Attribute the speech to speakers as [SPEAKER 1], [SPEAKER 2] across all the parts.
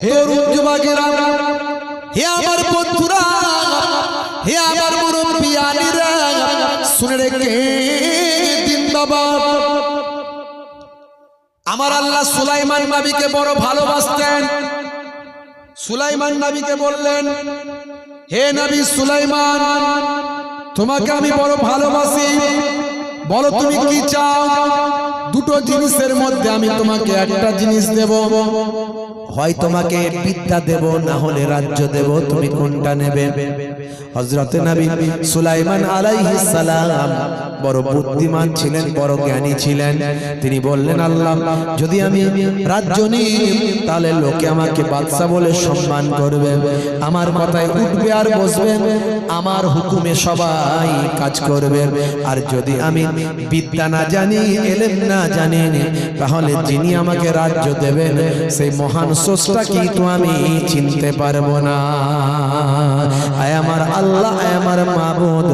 [SPEAKER 1] হে যুবকেরা, হে আমার বন্ধুরা, হে আমার মুরব্বিয়ানিরা শুনে রেখে দিন আমার আল্লাহ সুলাইমান নবীকে বড় ভালোবাসতেন। সুলাইমান নবীকে বললেন, হে নাবি সুলাইমান, তোমাকে আমি বড় ভালোবাসি। বলো তুমি কি চাও? দুটো জিনিসের মধ্যে আমি তোমাকে একটা জিনিস দেব। হয় তোমাকে বিদ্যা দেব না হলে রাজ্য দেব তুমি কোনটা নেবে? হযরত নবী সুলাইমান আলাইহিস সালাম বড় বুদ্ধিমান ছিলেন, বড় জ্ঞানী ছিলেন। তিনি বললেন, আল্লাহ, যদি আমি রাজ্য নিই, তাহলে লোকে আমাকে বাদশা বলে সম্মান করবে। আমার কথায় উঠবে আর বসবে। আমার হুকুমে সবাই কাজ করবে। আর যদি আমি বিদ্যা না জানি, এলেম না জানি, তাহলে যিনি আমাকে রাজ্য দেবেন, সেই মহান স্রষ্টা কিন্তু আমি চিনতে পারব না। আয় আমার আল্লাহ আমার মাবুদ।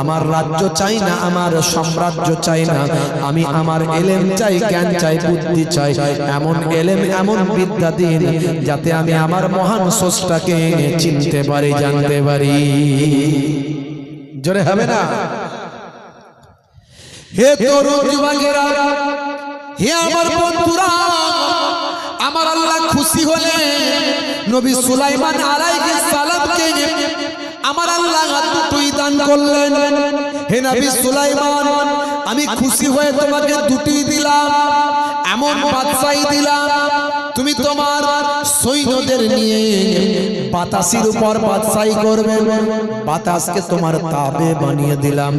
[SPEAKER 1] আমার রাজ্য চাই না আমার সাম্রাজ্য চাই না। আমি আমার এলেম চাই জ্ঞান চাই বুদ্ধি চাই। এমন এলেম এমন বিদ্যা দিন যাতে আমি আমার মহান স্রষ্টাকে চিনতে পারি জানতে পারি। জোরে হবে না? হে তরুণ যুবকেরা হে আমার বন্ধুরা আমার আল্লাহ খুশি হলে নবী সুলাইমান আলাইহিস আমার আল্লাহ দুটোই দান করলেন। হে নবী সুলাইমান, আমি খুশি হয়ে তোমাকে দুটি দিলাম, এমন বাদশাহী দিলাম তুমি তোমার সৈন্যদের নিয়ে বাতাসের উপর বাদশাহী করবে। বাতাসকে তোমার তাবে বানিয়ে দিলাম।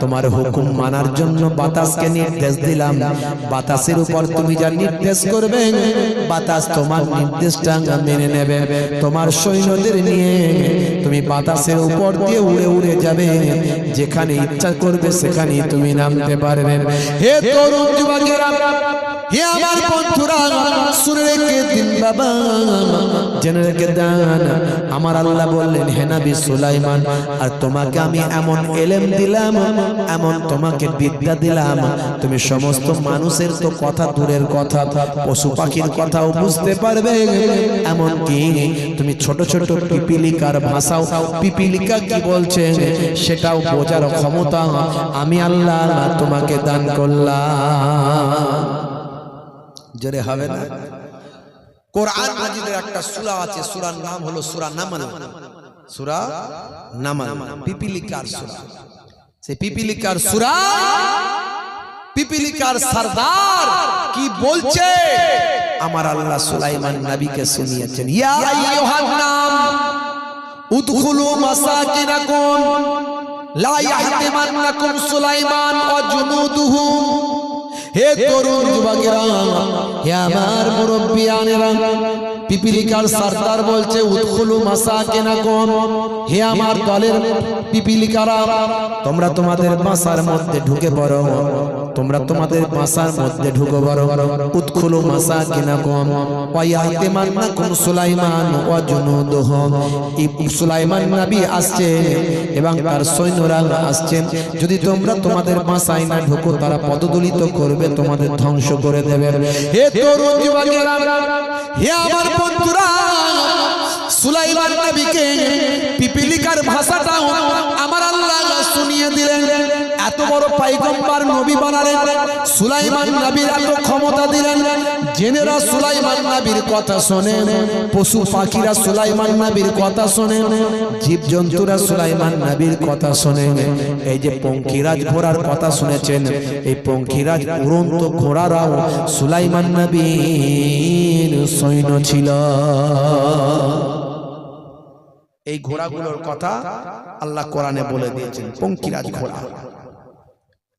[SPEAKER 1] তোমার হুকুম মানার জন্য বাতাসকে নির্দেশ দিলাম। বাতাসের উপর তুমি যা নির্দেশ করবে বাতাস তোমার নির্দেশটা মেনে নেবে। তোমার সৈন্যদের নিয়ে তুমি বাতাসের উপর দিয়ে উড়ে উড়ে যাবে। যেখানে ইচ্ছা করবে সেখানেই তুমি নামতে পারবে। হে তরুণ যুবকেরা হে আমার বন্ধুরা, শুনে রেখে দিন বাবা। জেনে রেখে দেন, আমার আল্লাহ বললেন, হে নবী সুলাইমান, আর তোমাকে আমি এমন এলেম দিলাম, এমন তোমাকে বিদ্যা দিলাম। তুমি সমস্ত মানুষের তো কথা দূরের কথা, পশু পাখির কথাও বুঝতে পারবে। এমন কি তুমি ছোট ছোট পিপিলিকার ভাষাও, পিপিলিকা কি বলছে সেটাও বোঝার ক্ষমতা আমি আল্লাহ তোমাকে দান করলাম। জোরে হবে না? কোরআন মাজিদের একটা সূরা আছে সুরার নাম হলো সূরা নামাল। সূরা নামাল পিপিলিকার সূরা। সেই পিপিলিকার সূরা পিপিলিকার সরদার কি বলছে? আমার আল্লাহ সুলাইমান নবীকে শুনিয়েছেন ইয়া আইয়ুহান নাম উদখুলু মাসাকিনাকুম লা ইয়াহতিমান্নাকুম সুলাইমান ওয়া জুনুদুহু হে তরুণ যুবকেরা হে আমার মুরব্বিয়ানেরা পিপিলিকার সরদার বলছে, উৎখুলু মাসাকিনাকুম হে আমার দলের পিপিলিকারা, তোমরা তোমাদের বাসার মধ্যে ঢুকে পড়ো। তোমরা তোমাদের বাসার মধ্যে ঢুকে পড়ো। উৎখুলু মাসাকিনাকুম ওয়া ইয়াতিমান্নাকুম সুলাইমান ওয়া জুনুদুহুম। এই সুলাইমান নবী আসছে এবং তার সৈন্যরা আসছেন। যদি তোমরা তোমাদের বাসায় না ঢুকো, তারা পদদলিত করবে, তোমাদের ধ্বংস করে দেবে। হে তরুণ যুবকেরা, হে আমার বন্ধুরা সুলাইমান নবীকে পিপিলিকার ভাষাটা আমার আল্লাহ শুনিয়ে দিলেন। এত বড় পাইগম্বার নবী বানালেন। সুলাইমান নবীর এত ক্ষমতা দিলেন। জেনেরা সুলাইমান নবীর কথা শোনে পশু পাখিরা সুলাইমান নবীর কথা শোনে জীবজন্তুরা সুলাইমান নবীর কথা শোনে এই যে পঙ্খিরাজ ঘোড়ার কথা শুনেছেন, এই পঙ্খিরাজ উড়ন্ত ঘোড়ারাও সুলাইমান নবীর সৈন্য ছিল। এই ঘোড়াগুলোর কথা আল্লাহ কোরআনে বলে দিয়েছেন, পঙ্কিরাজ ঘোড়া।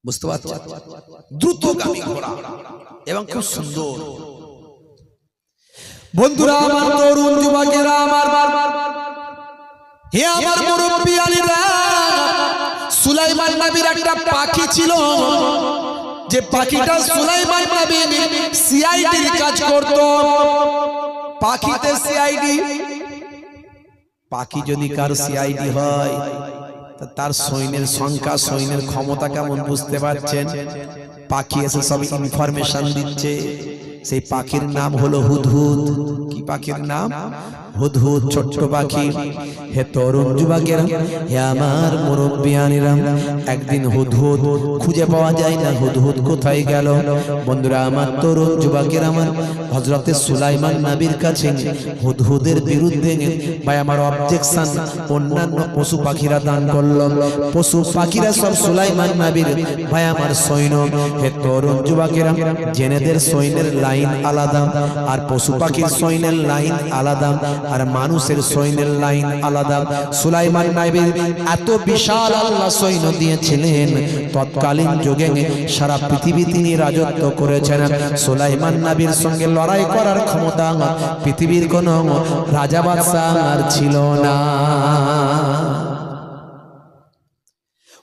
[SPEAKER 1] বুঝতে পারছেন? দ্রুতগামী ঘোড়া। এবং খুব সুন্দর। বন্ধুরা আমার তরুণ যুবকেরা আমার হে আমার মুরব্বী আলীরা সুলাইমান নবীর একটা পাখি ছিল। যে পাখিটা সুলাইমান নবী সিআইডির কাজ করত। পাখিতে সিআইডি। পাখি যদি কার সিআইডি হয় তার সৈন্যের সংখ্যা, সৈন্যের ক্ষমতা কেমন বুঝতে পারছেন? পাখি এসে সব ইনফরমেশন দিচ্ছে। সেই পাখির নাম হলো হুদহুদ। কি পাখির নাম? হুদহুদ ছোট্ট পাখি হে তরুণ যুবকেরা, হে আমার মুরব্বিয়ানিরা, একদিন হুদহুদ খুঁজে পাওয়া যায় না, হুদহুদ কোথায় গেল? বন্ধুরা, আমার তরুণ যুবকের, আমার হজরতে সুলাইমান নবীর কাছে হুদহুদের বিরুদ্ধে ভাই আমার অবজেকশন অন্যান্য পশু পাখিরা দান করল। পশু পাখিরা সব সুলাইমান নবীর, ভাই আমার সৈন্য। হে তরুণ যুবকেরা, জেনেদের সৈন্যের লাইন আলাদা, আর পশু পাখির সৈন্যের লাইন আলাদা। আর মানুষের সৈন্যের লাইন আলাদা। সুলাইমান নাইবের এত বিশাল আল্লাহ সৈন্য দিয়েছিলেন। তৎকালীন যুগে সারা পৃথিবী তিনি রাজত্ব করেছেন। সুলাইমান নাবির সঙ্গে লড়াই করার ক্ষমতা পৃথিবীর কোন রাজা বাদশাহ আর ছিল না।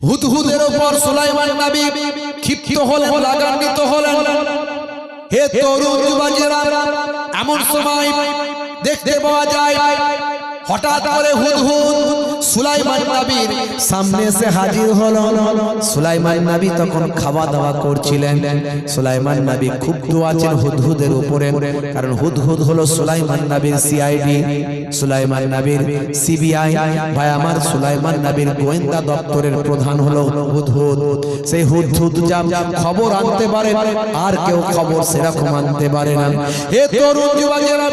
[SPEAKER 1] হুদহুদের উপর সুলাইমান নবী ক্ষিপ্ত হলেন লাগান্বিত হলেন। হে তরুণ যুবকেরা, এমন সময় দেখতে পাওয়া যায়। হঠাৎ করে হুদহুদ সুলাইমান নবীর সামনে এসে হাজির হলো। সুলাইমান নবী তখন খাওয়া দাওয়া করছিলেন। সুলাইমান নবী খুব আছেন হুদহুদের উপরে, কারণ হুদহুদ হলো সুলাইমান নবীর সিআইডি সুলাইমান নবীর সিবিআই ভাই আমার সুলাইমান নবীর গোয়েন্দা দপ্তরের প্রধান হলো হুদহুদ। সেই হুদহুদ যা খবর আনতে পারে, আর কেউ খবর সেরকম আনতে পারে না। হে তরুণ যুবকেরা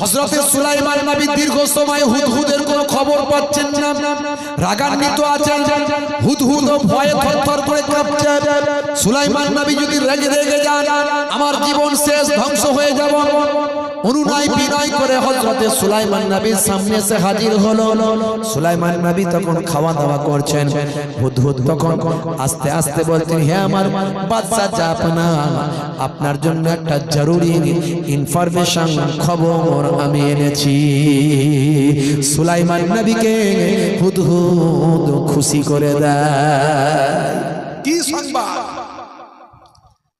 [SPEAKER 1] হযরতে সুলাইমান নবী দীর্ঘ সময় হুদহুদের কোনো খবর পাচ্ছেন না। রাগান্বিত আছেন। হুদহুদ ভয়ে থরথর করে কাঁপছে সুলাইমান নবী যদি রেগে রেগে যান, আমার জীবন শেষ, ধ্বংস হয়ে যাব। অনুনয় বিনয় করে হযরতে সুলাইমান নবীর সামনে হাজির হলো। সুলাইমান নবী তখন খাওয়া দাওয়া করছেন। হুদহুদ তখন আস্তে আস্তে বলতেন হে আমার জাপনা আপনার জন্য একটা জরুরি ইনফরমেশন খবর আমি এনেছি। সুলাইমান নবীকে হুদহুদ খুশি করে দেয়। কি সংবাদ?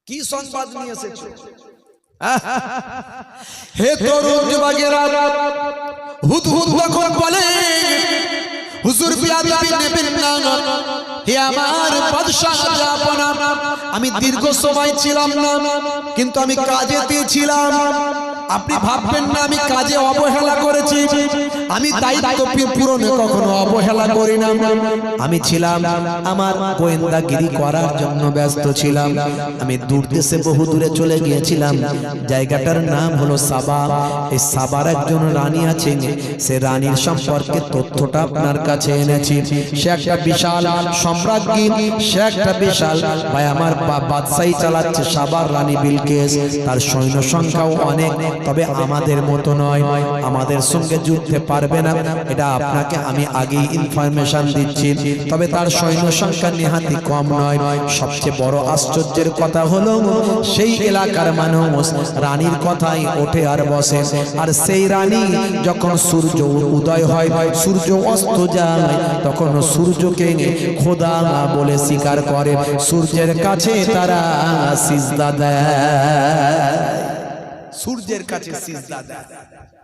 [SPEAKER 1] কি সংবাদ নিয়ে এসেছ? হে তরুণ যুবকেরা হুদ তখন বলে হুজুর হে আমার আমি দীর্ঘ সময় ছিলাম না, কিন্তু আমি কাজেতে ছিলাম আপনি ভাববেন না, আমি কাজে অবহেলা করেছি। আমি দায়িত্ব পূরণে কখনো অবহেলা করি না। আমি ছিলাম, আমার গোয়েন্দাগিরি করার জন্য ব্যস্ত ছিলাম। আমি দূর দেশে বহু দূরে চলে গিয়েছিলাম। জায়গাটার নাম হলো সাবা। এই সাবার একজন রানী আছেন। সে রানীর সম্পর্কে তথ্যটা আপনার কাছে এনেছি। সে একটা বিশাল সম্রাজ্ঞী, সে একটা বিশাল। ভাই, আমার বাদশাহী চালাচ্ছে সাবার রানী বিলকেস। তার সৈন্য সংখ্যাও অনেক, তবে আমাদের মতো নয়। আমাদের সঙ্গে যুদ্ধে পারবে না। এটা আপনাকে আমি আগেই ইনফরমেশন দিচ্ছি। তবে তার সৈন্য সংখ্যা নিহাতি কম নয়। সবচেয়ে বড় আশ্চর্যের কথা হলো, সেই এলাকার মানুষ রানীর কথাই ওঠে আর বসে। আর সেই রানী যখন সূর্য উদয় হয়, সূর্য অস্ত যায় তখন সূর্যকে খোদা বলে স্বীকার করে। সূর্যের কাছে তারা সিজদা দেয়। সূর্যের কাছে সিজদা দেয়।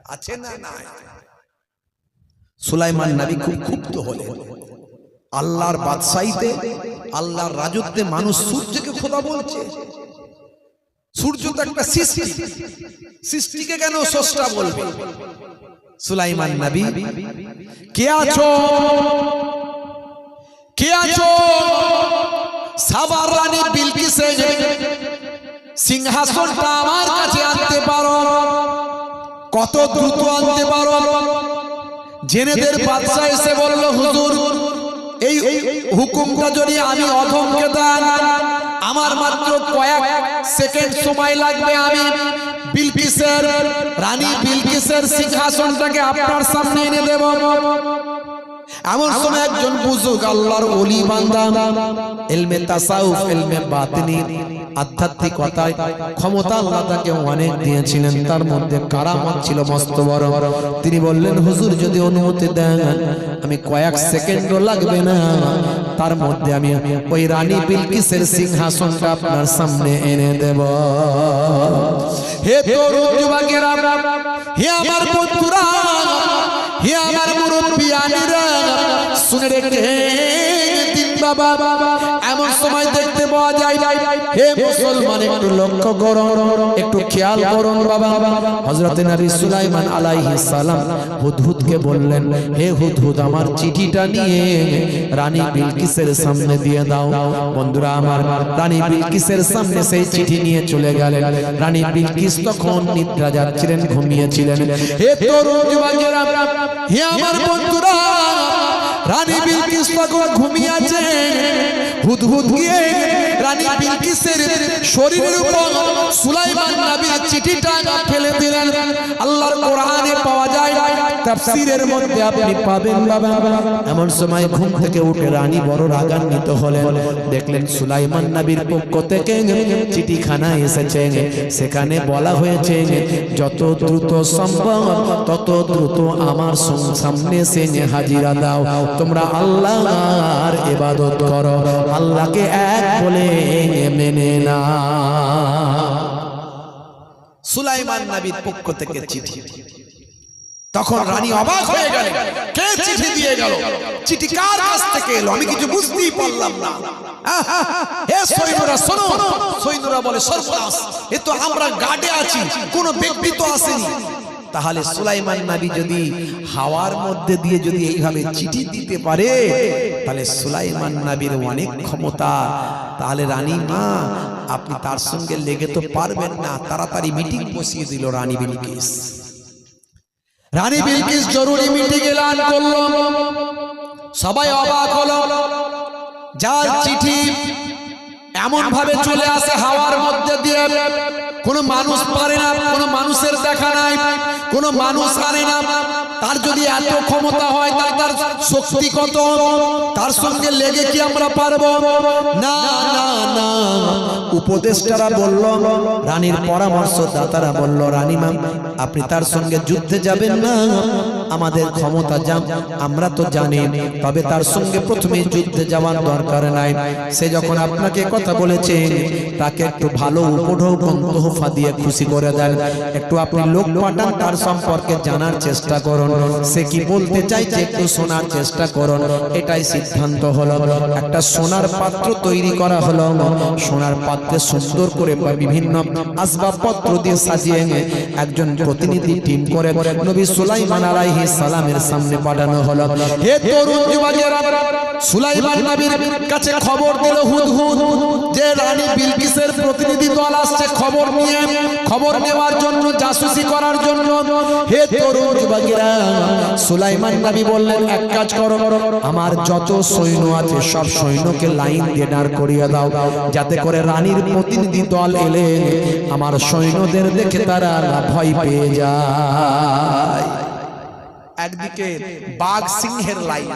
[SPEAKER 1] আছে না নাই? সুলাইমান নবী খুব ক্ষুব্ধ হলেন। আল্লাহর আল্লাহর রাজত্বে মানুষ সূর্যকে খোদা বলছে। সূর্য তো একটা সৃষ্টি। সৃষ্টিকে কেন স্রষ্টা বলবে? সুলাইমান নবী। কে আছো? কে আছো? সাবার রানী বিলকিসে সিংহাসনটা আমার কাছে আনতে পারো। কত দ্রুত আনতে পারো। জেনেদের বাদশা এসে বলল হুজুর এই হুকুমটা যদি আমি অধমকে দেন আমার মাত্র কয়েক সেকেন্ড সময় লাগবে আমি বিলকিসের রানী বিলকিসের সিংহাসনটাকে আপনার সামনে এনে দেব। এমন সময় একজন বুজুর্গ আল্লাহর ওলি বান্দা ইলমে তাসাউফ ইলমে বাতিনি আধ্যাত্মিকতায় ক্ষমতা আল্লাহ তাকে অনেক দিয়েছিলেন তার মধ্যে কারামত ছিল মস্ত বড়। তিনি বললেন হুজুর যদি অনুমতি দেন আমি কয়েক সেকেন্ডও লাগবে না। তার মধ্যে আমি ওই রানী বিলকিসের সিংহাসনটা আপনার সামনে এনে দেব। হে তরুণ যুবকেরা হে আমার বন্ধুরা হে আমার মুরব্বিয়ানিরা শুনে রেখে দিন বাবা। এমন সময় পাওয়া যায়। যায় হে মুসলমান, একটু লক্ষ্য করুন একটু খেয়াল করুন বাবা। হযরত নবী সুলাইমান আলাইহিস সালাম হুদহুদকে বললেন, হে হুদহুদ, আমার চিঠিটা নিয়ে রানী বিলকিসের সামনে দিয়ে দাও। বন্ধুরা, আমার রানী বিলকিসের সামনে সেই চিঠি নিয়ে চলে গেলেন। রানী বিলকিস তখন নিদ্রা যাচ্ছিলেন, ঘুমিয়েছিলেন। হে তরুণ যুবকেরা, হে আমার বন্ধুরা, রানী বিলকিস তখন ঘুমিয়ে আছে হুদহুদ শরীরের চিঠিটা ফেলে দিলেন। কোরআনে পাওয়া যায় তাফসীরের মধ্যে আপনি পাবেন বাবা এমন সময় ঘুম থেকে উঠে রানী বড় রাগান্বিত হলেন। দেখলেন সুলাইমান নবীর পক্ষ থেকে চিঠিখানা এসেছে। সেখানে বলা হয়েছে যত দ্রুত সম্ভব তত দ্রুত আমার সামনে এসে হাজিরা দাও। তোমরা আল্লাহর ইবাদত করো। আল্লাহকে এক বলে মেনে না সুলাইমান নবীর পক্ষ থেকে চিঠি। তখন রানী অবাক হয়ে গেলেন। কে চিঠি দিয়ে গেল? চিঠি কার কাছ থেকে এলো আমি কিছু বুঝতেই পারলাম না। হে সৈন্যরা শোনো। সৈন্যরা বলে সর্বনাশ এ তো আমরা গার্ডে আছি কোনো ব্যক্তি তো আসেনি। তাহলে সুলাইমান নবী যদি হাওয়ার মধ্যে দিয়ে যদি এইভাবে চিঠি দিতে পারে তাহলে সুলাইমান নবীর অনেক ক্ষমতা। তাহলে রানী মা আপনি তার সঙ্গে লেগে তো পারবেন না। তাড়াতাড়ি মিটিং বসিয়ে দিল রানী বিলকিস। রানী বিলকিস জরুরি মিটিং এলান করল সবাই অবাক হল যার চিঠি এমন ভাবে চলে আসে হাওয়ার মধ্যে দিয়ে। কোনো মানুষ পারে না কোনো মানুষের দেখা নাই। কোনো মানুষ আনে না। তার যদি এত ক্ষমতা হয়, তার তার শক্তি কত? তার সঙ্গে লেগে কি আমরা পারব? না না না। উপদেষ্টারা বলল, রানীর পরামর্শদাতারা বলল রানীমা আপনি তার সঙ্গে যুদ্ধে যাবেন না। আমাদের ক্ষমতা যান আমরা তো জানি, তবে তার সঙ্গে প্রথমে যুদ্ধে যাওয়ার দরকার নাই। সে যখন আপনাকে কথা বলেছে, তাকে একটু ভালো উপঢৌকন তোহফা দিয়ে খুশি করে দেন। একটু আপনি লোক পাঠান, তার সম্পর্কে জানার চেষ্টা করুন। সে কি বলতে চাইছে একটু শোনার চেষ্টা করুন? এটাই সিদ্ধান্ত হলো। একটা সোনার পাত্র তৈরি করা হলো। সোনার পাত্রে সুন্দর করে বা বিভিন্ন আসবাবপত্র দিয়ে সাজিয়ে একজন প্রতিনিধি টিম করে নবী সুলাইমান আলাইহিস সালামের সামনে পাঠানো হলো। হে তরুণ যুবকেরা, সুলাইমান নবীর কাছে খবর দিল হুদহুদ যে রানী বিলকিসের প্রতিনিধি দল আসছে খবর নিয়ে, খবর নেওয়ার জন্য, জাসুসি করার জন্য। হে তরুণ যুবকেরা সুলাইমান নবী বললেন, এক কাজ করো, আমার যত সৈন্য আছে সব সৈন্যকে লাইন দিয়ে দাঁড় করিয়ে দাও, যাতে করে রানীর প্রতিনিধি দল এলে আমার সৈন্যদের দেখে তারা ভয় পেয়ে যায়। একদিকে বাঘ সিংহের লাইন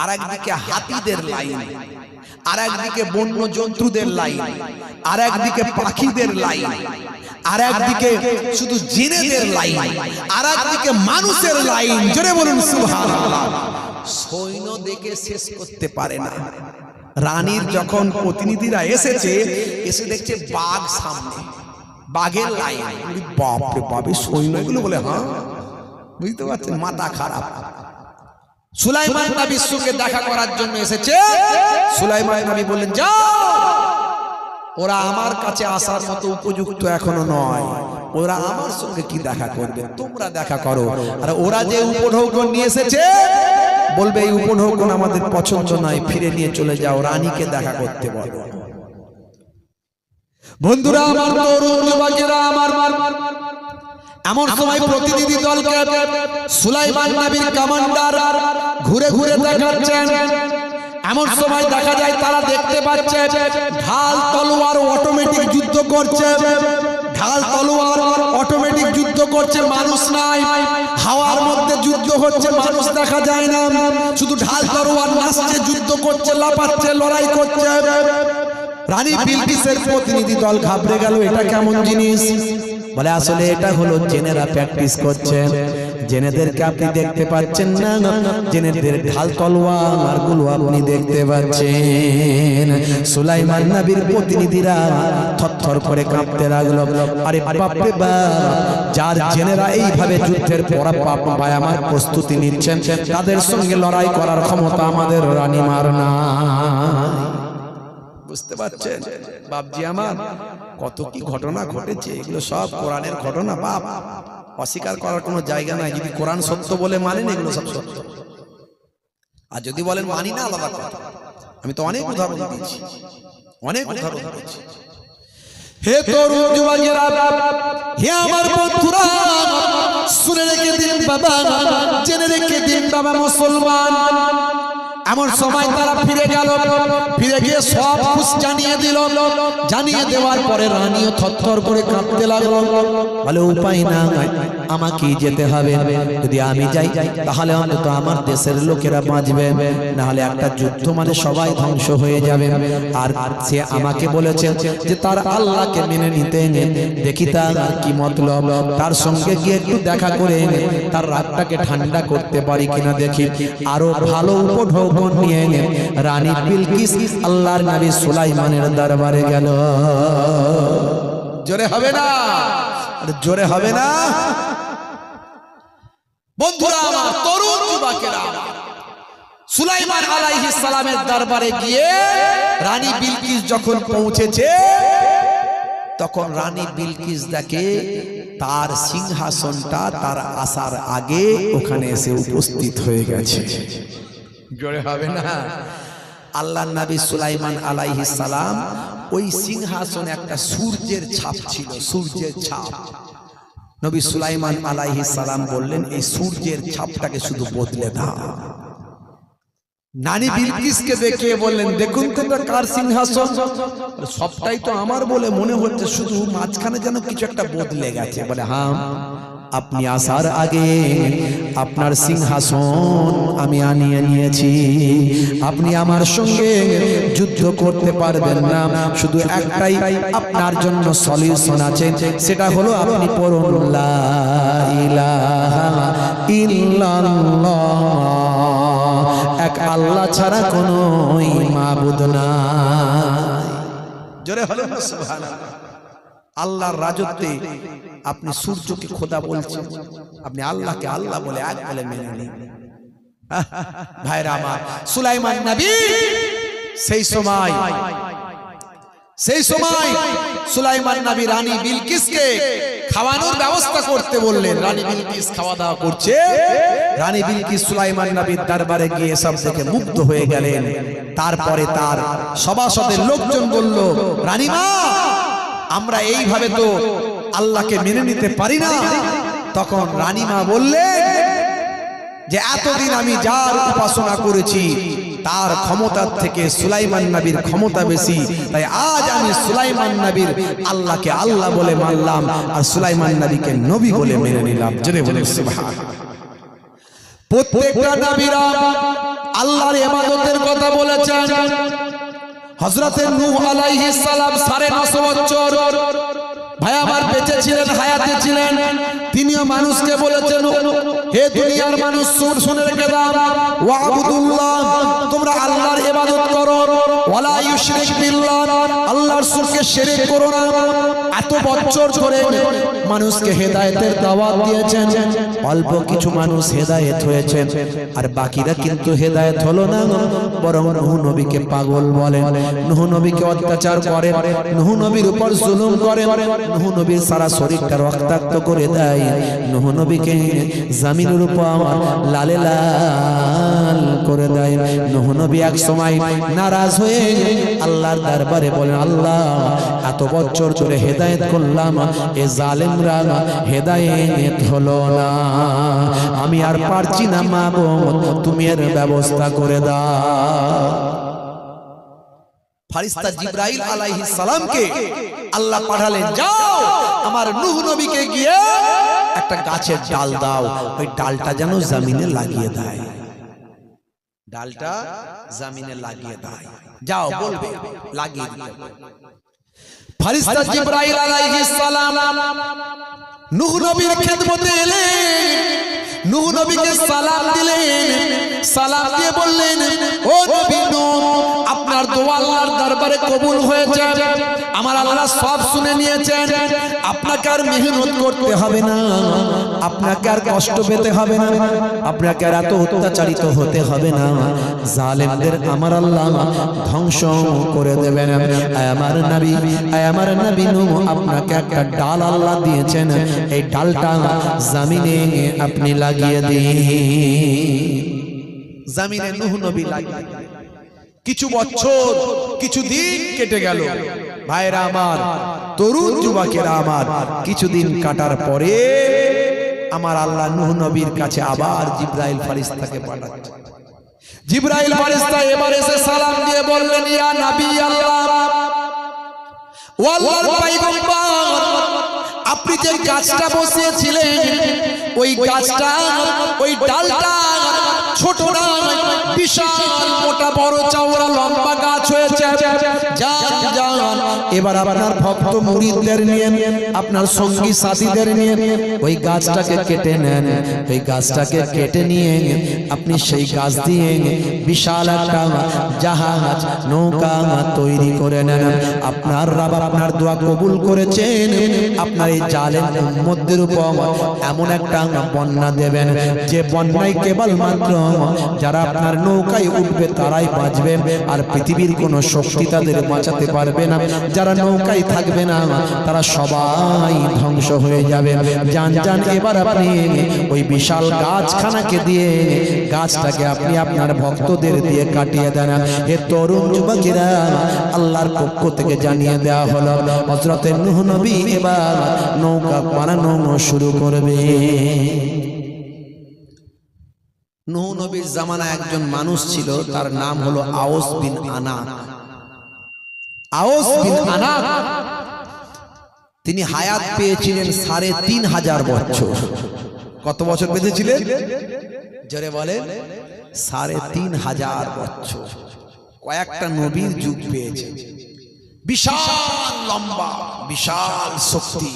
[SPEAKER 1] আর একদিকে হাতিদের লাইন আর একদিকে বন্য জন্তুদের লাইন আর একদিকে পাখিদের লাইন আর একদিকে শুধু জিনেদের লাইন আর একদিকে মানুষের লাইন। জোরে বলুন, সুবহানাল্লাহ। সৈন্য দেখে শেষ করতে পারে না। রানীর যখন প্রতিনিধিরা এসেছে, এসে দেখছে বাঘ সামনে। বাঘের লাইন। বাপরে বাপে সৈন্য এগুলো বলে হ্যাঁ? বুঝতে পারছেন? মাথা খারাপ। সুলাইমান নবীর সঙ্গে দেখা করার জন্য এসেছে। সুলাইমান নবী বললেন যাও! ওরা আমার কাছে আসার মতো উপযুক্ত এখনও নয়। ওরা আমার সঙ্গে কি দেখা করবে? তোমরা দেখা করো। আর ওরা যে উপঢৌকন নিয়ে এসেছে বলবে এই উপঢৌকন আমাদের পছন্দ নয়। ফিরে নিয়ে চলে যাও রানীকে দেখা করতে বলো। বন্ধুরা আমার তরুণ যুবকেরা আমার এমন সময় প্রতিনিধি দলকে সুলাইমান নবীর কমান্ডার ঘুরে ঘুরে দেখাচ্ছেন। এমন সময় দেখা যায় তারা দেখতে পাচ্ছে ঢাল তলোয়ার অটোমেটিক যুদ্ধ করছে। ঢাল তলোয়ার অটোমেটিক যুদ্ধ করছে মানুষ নাই। হাওয়ার মধ্যে যুদ্ধ হচ্ছে মানুষ দেখা যায় না। শুধু ঢাল তলোয়ার নাচছে যুদ্ধ করছে লাপাচ্ছে লড়াই করছে। রানী বিলকিসের প্রতিনিধি দল ঘাবড়ে গেল এটা কেমন জিনিস? বলে আসলে এটা হলো জেনেরা প্র্যাকটিস করছেন জেনেদেরকে আপনি দেখতে পাচ্ছেন না। জেনেদের ঢাল তলোয়ারগুলো আপনি দেখতে পাচ্ছেন। সুলাইমান নবীর প্রতিনিধিরা থরথর করে কাঁপতে লাগল। আরে বাপরে বাপ যার জেনেরা এইভাবে যুদ্ধের পরা পাপ ভাই আমার প্রস্তুতি নিচ্ছেন, তাদের সঙ্গে লড়াই করার ক্ষমতা আমাদের রানীমার না বুঝতে পারছেন? বাপজি আমার কত কি ঘটনা ঘটেছে? এগুলো সব কোরআনের ঘটনা, বাপ। অস্বীকার করার কোনো জায়গা নাই। যদি কোরআন সত্য বলে মানেন, এগুলো সব সত্য। আর যদি বলেন, মানি না আলাদা কথা আমি তো অনেক উদাহরণ দিয়েছি। অনেক উদাহরণ দিয়েছি। হে যুবকেরা, হে আমার বন্ধুরা, শুনে রেখে দিন বাবা, জেনে রেখে দিন বাবা মুসলমান। এমন সময় তারা ফিরে গেল। ফিরে গিয়ে সব খুশ জানিয়ে দিল। জানিয়ে দেওয়ার পরে রানীও থরথর করে কাঁদতে লাগল। বলে উপায় না আমাকেই যেতে হবে। যদি আমি যাই তাহলে অন্তত আমার দেশের লোকেরা বাঁচবে। না হলে একটা যুদ্ধ মানে সবাই ধ্বংস হয়ে যাবে। আর সে আমাকে বলেছে যে তার আল্লাহকে মেনে নিতে দেখি তার কি মতলব। তার সঙ্গে গিয়ে একটু দেখা করে তার রাতটাকে ঠান্ডা করতে পারি। কিনা দেখি আরও ভালো উপঢৌকন নিয়ে রানী বিলকিস আল্লাহর নবী সুলাইমানের দরবারে গেল। জোরে হবে না? জোরে হবে না? বন্ধুরা, আমার তরুণ যুবকেরা, সুলাইমান আলাইহিস সালামের দরবারে গিয়ে রানী বিলকিস যখন পৌঁছেছে, তখন রানী বিলকিস দেখে তার সিংহাসনটা তার আসার আগে ওখানে এসে উপস্থিত হয়ে গেছে। জোরে হবে না। আল্লাহ নবী সুলাইমান আলাইহি সালাম ওই সিংহাসনে একটা সূর্যের ছাপ ছিল, সূর্যের ছাপ। নবী সুলাইমান আলাইহি সালাম বললেন, এই সূর্যের ছাপটাকে শুধু বদলে দাও। নানি বিলকিসকে দেখে বললেন, দেখুন তো কার সিংহাসন? সবটাই তো আমার বলে মনে হচ্ছে, শুধু মাঝখানে যেন কিছু একটা বদলে গেছে। বলে হ্যাঁ আপনি আসার আগে আপনার সিংহাসন আমি আনিয়ে নিয়েছি। আপনি আমার সঙ্গে যুদ্ধ করতে পারবেন না। শুধু একটাই আপনার জন্য সলিউশন আছে, সেটা হলো আপনি এক আল্লাহ ছাড়া কোনো মাবুদ না জোরে হলো সুবহানাল্লাহ। আল্লাহর রাজত্বে আপনি সূর্যকে খোদা বলছেন। আপনি আল্লাহকে আল্লাহ বলে এক বলে মেনে নিন। ভাইরা আমার সুলাইমান নবী সেই সময় সেই সময় সুলাইমান নবী রানী বিলকিসকে খাওয়ানোর ব্যবস্থা করতে বললেন। রানী বিলকিস খাওয়া দাওয়া করছে। রানী বিলকিস সুলাইমান নবীর দরবারে গিয়ে সব থেকে মুগ্ধ হয়ে গেলেন। তারপরে তার সভাসদের লোকজন বলল রানীমা আমরা এইভাবে তো আল্লাহকে মেনে নিতে পারি না। তখন রানীমা বললেন যে, এতদিন আমি যার উপাসনা করেছি, তার ক্ষমতার থেকে সুলাইমান নবীর ক্ষমতা বেশি। তাই আজ আমি সুলাইমান নবীর আল্লাহকে আল্লাহ বলে মানলাম আর সুলাইমান নবীকে নবী বলে মেনে নিলাম। জেনে বলে প্রত্যেকটা নবীরা আল্লাহর ইবাদতের কথা বলেছেন। হযরতে নূহ আলাইহিস সালাম 950 বছর ভাই আমার বেঁচে ছিলেন হায়াতে ছিলেন। তিনিও মানুষকে বলেছেন, হে দুনিয়ার মানুষ শুনে রেখে দাও। ওয়াবুদুল্লাহ, তোমরা আল্লাহর ইবাদত করো। আর বাকিরা কিন্তু হলো না, বরং নবীকে পাগল বলে। নূহ নবীকে অত্যাচার করে, নূহ নবীর উপর জুলুম করে, নূহ নবীর সারা শরীরটা রক্তাক্ত করে দেয়। নূহ নবীকে জামিনের উপর লালে লাল করে দেয়। নূহ নবী এক সময় নারাজ হয়ে আল্লাহর দরবারে বলেন, আল্লাহ, এত বছর ধরে হেদায়েত করলাম, এ জালেমরা হেদায়েত হলো না। আমি আর পারছি না তুমি এর ব্যবস্থা করে দাও। ফারিস্তা জিব্রাইল আলাইহিস সালামকে আল্লাহ পাঠালেন, যাও, আমার নূহ নবীকে গিয়ে একটা গাছের ডাল দাও, ওই ডালটা যেন জমিনে লাগিয়ে দেয়। ডালটা জমিনে লাগিয়ে দেয় যাও বলবে লাগিয়ে দিতে ফারিস্তা জিবরাইল আলাইহিস সালাম নূহ নবীর খেদমতে এলেন। নূহ নবীকে সালাম দিলেন। সালাম দিয়ে বললেন, ও নবী আপনার দোয়া আল্লাহর দরবারে কবুল হয়েছে। আমার আল্লাহ সব শুনে নিয়েছেন। আপনাকে আর মেহনত করতে হবে না। আপনাকে আর কষ্ট পেতে হবে না। আপনাকে আর এত অত্যাচারিত হতে হবে না। জালেমদের আমার আল্লাহ ধ্বংস করে দেবেন। আমার নবী আমার নবী নূহ আপনাকে একটা ডাল আল্লাহ দিয়েছেন। এই ডালটা জামিনে আপনি লাগিয়ে দিন। জামিনে নূহ নবী লাগিয়ে কিছু বছর কিছু দিন কেটে গেল। ভাইরা আমার তরুণ যুবকেরা আমার কিছুদিন কাটার পরে আমার আল্লাহ নূহ নবীর কাছে আবার জিব্রাইল ফারিস্তাকে পাঠাচ্ছে। জিব্রাইল ফারিস্তা এবার এসে সালাম দিয়ে বললেন ইয়া নবী আল্লাহ ও আল্লাহর পয়গম্বর আপনি যে গাছটা বসিয়েছিলেন ওই গাছটা ওই ডালটা ছোট বিশাল মোটা বড় লম্বা গাছ হয়েছে। এবার আপনার ভক্ত মুরিদদের নিয়ে, আপনার সঙ্গী সাথীদের নিয়ে ওই গাছটাকে কেটে নেন। ওই গাছটাকে কেটে নিয়ে আপনি সেই গাছ দিয়ে বিশাল একটা জাহাজ, নৌকা তৈরি করে নেন। আপনার রাব আপনার দোয়া কবুল করেছেন। আপনার এই জালের মধ্যের উপর এমন একটা বন্যা দেবেন, যে বন্যায় কেবল মাত্র যারা আপনার নৌকায় উঠবে তারাই বাঁচবে, আর পৃথিবীর কোনো শক্তি তাদের বাঁচাতে পারবে না। যারা নৌকায় থাকবে না, তারা সবাই ধ্বংস হয়ে যাবে। যান যান, এবার আপনি ওই বিশাল গাছখানাকে দিয়ে গাছটাকে আপনি আপনার ভক্তদের দিয়ে কাটিয়ে দেন। এ তরুণ যুবকেরা, আল্লাহর পক্ষ থেকে জানিয়ে দেওয়া হলো হজরতের নুহ নবী এবার নৌকা বানানো শুরু করবে। নুহ নবীর জামানা একজন মানুষ ছিল, তার নাম হলো আওস বিন আনা আওস বিন আনা তিনি হায়াত পেয়েছিলেন সাড়ে তিন হাজার বছর। কত বছর জোরে সাড়ে তিন হাজার বছর। কয়েকটা নবীর যুগ পেয়েছে। বিশাল লম্বা, বিশাল শক্তি।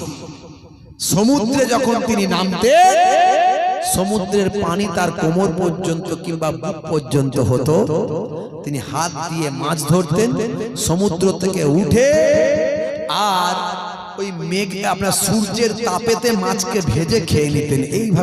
[SPEAKER 1] সমুদ্রে যখন তিনি নামতেন সমুদ্রের পানি তার কোমর পর্যন্ত কিংবা বুক পর্যন্ত হতো। তিনি হাত দিয়ে মাছ ধরতেন সমুদ্র থেকে উঠে আর ওই মেঘ আপনার সূর্যের তাপেতে মাছকে ভেজে খেয়ে নিতেন। এইভাবে